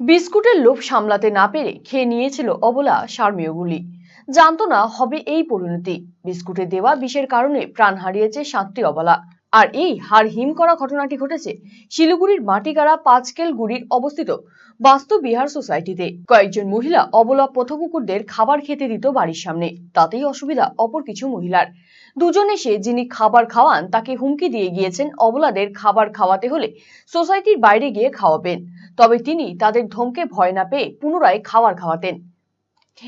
বিস্কুটের লোভ সামলাতে না পেরে খেয়ে নিয়েছিল অবলা সারমেয়গুলি জানতো না হবে এই পরিণতি। বিস্কুটে দেওয়া বিষের কারণে প্রাণ হারিয়েছে সাতটি অবলা। আর এই হার হিম করা ঘটনাটি ঘটেছে শিলিগুড়ির মাটিগাড়া পাঁচকেল গুড়ির অবস্থিত বাস্তু বিহার সোসাইটিতে। কয়েকজন মহিলা অবলা পথ কুকুরদের খাবার খেতে দিত বাড়ির সামনে। তাতেই অসুবিধা অপর কিছু মহিলার। দুজন এসে যিনি খাবার খাওয়ান তাকে হুমকি দিয়ে গিয়েছেন অবলাদের খাবার খাওয়াতে হলে সোসাইটির বাইরে গিয়ে খাওয়াবেন। তবে তিনি তাদের ধমকে ভয় না পেয়ে পুনরায় খাবার খাওয়াতেন।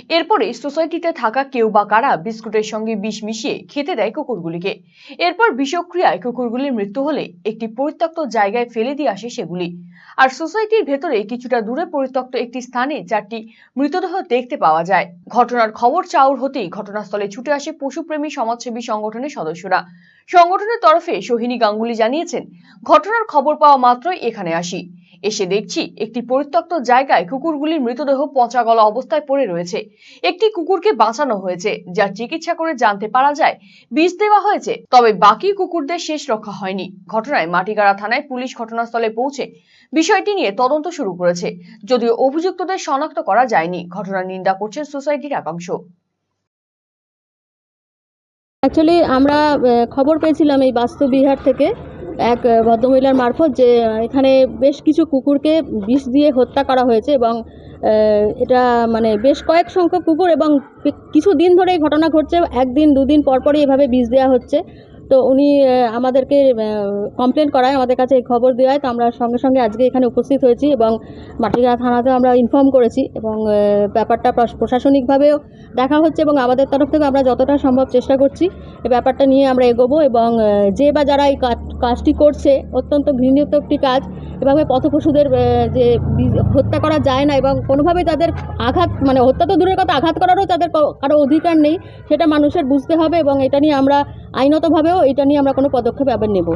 এরপরে সোসাইটিতে থাকা কেউ বা কারা বিস্কুটের সঙ্গে বিষ মিশিয়ে খেতে দেয় কুকুরগুলিকে। এরপর বিষক্রিয়ায় কুকুরগুলির মৃত্যু হলে একটি পরিত্যক্ত জায়গায় ফেলে দিয়ে আসে সেগুলি। আর সোসাইটির ভেতরে কিছুটা দূরে পরিত্যক্ত একটি স্থানে চারটি মৃতদেহ দেখতে পাওয়া যায়। ঘটনার খবর চাউর হতেই ঘটনাস্থলে ছুটে আসে পশুপ্রেমী সমাজসেবী সংগঠনের সদস্যরা। সংগঠনের তরফে সোহিনী গাঙ্গুলি জানিয়েছেন, ঘটনার খবর পাওয়া মাত্রই এখানে আসি। এসে দেখছি একটি পরিত্যক্ত জায়গায় কুকুরগুলির মৃতদেহ পচা গলা অবস্থায় পড়ে রয়েছে। একটি কুকুরকে বাঁচানো হয়েছে, যার চিকিৎসা করে জানতে পারা যায়, বিষ দেওয়া হয়েছে, তবে বাকি কুকুরদের শেষ রক্ষা হয়নি। ঘটনায় মাটিগাড়া থানায় পুলিশ ঘটনাস্থলে পৌঁছে বিষয়টি নিয়ে তদন্ত শুরু করেছে, যদিও অভিযুক্তদের শনাক্ত করা যায়নি। ঘটনার নিন্দা করছেন সোসাইটির একাংশ। অ্যাকচুয়ালি আমরা খবর পেয়েছিলাম এই বাস্তু বিহার থেকে। এক ভদ্রমহিলার মারফত যে এখানে বেশ কিছু কুকুরকে বিষ দিয়ে হত্যা করা হয়েছে এবং এটা মানে বেশ কয়েক সংখ্যক কুকুর এবং কিছু দিন ধরে এই ঘটনা ঘটছে। একদিন, দুদিন পরপরই এভাবে বিষ দেওয়া হচ্ছে। তো উনি আমাদেরকে কমপ্লেন করায়, আমাদের কাছে এই খবর দেওয়ায়। তো আমরা সঙ্গে সঙ্গে আজকে এখানে উপস্থিত হয়েছি এবং মাটিগাড়া থানাতেও আমরা ইনফর্ম করেছি এবং ব্যাপারটা প্রশ- প্রশাসনিকভাবেও দেখা হচ্ছে এবং আমাদের তরফ থেকে আমরা যতটা সম্ভব চেষ্টা করছি এই ব্যাপারটা নিয়ে আমরা এগোবো এবং যে বা যারা এই কাজটি করছে, অত্যন্ত ঘৃণিত একটি কাজ, এভাবে পথপশুদের যে হত্যা করা যায় না এবং কোনোভাবেই তাদের আঘাত মানে হত্যা তো দূরের কথা, আঘাত করারও তাদের কারও অধিকার নেই, সেটা মানুষের বুঝতে হবে এবং এটা নিয়ে আমরা আইনতভাবেও এটা নিয়ে আমরা কোনো পদক্ষেপ আবার নেব।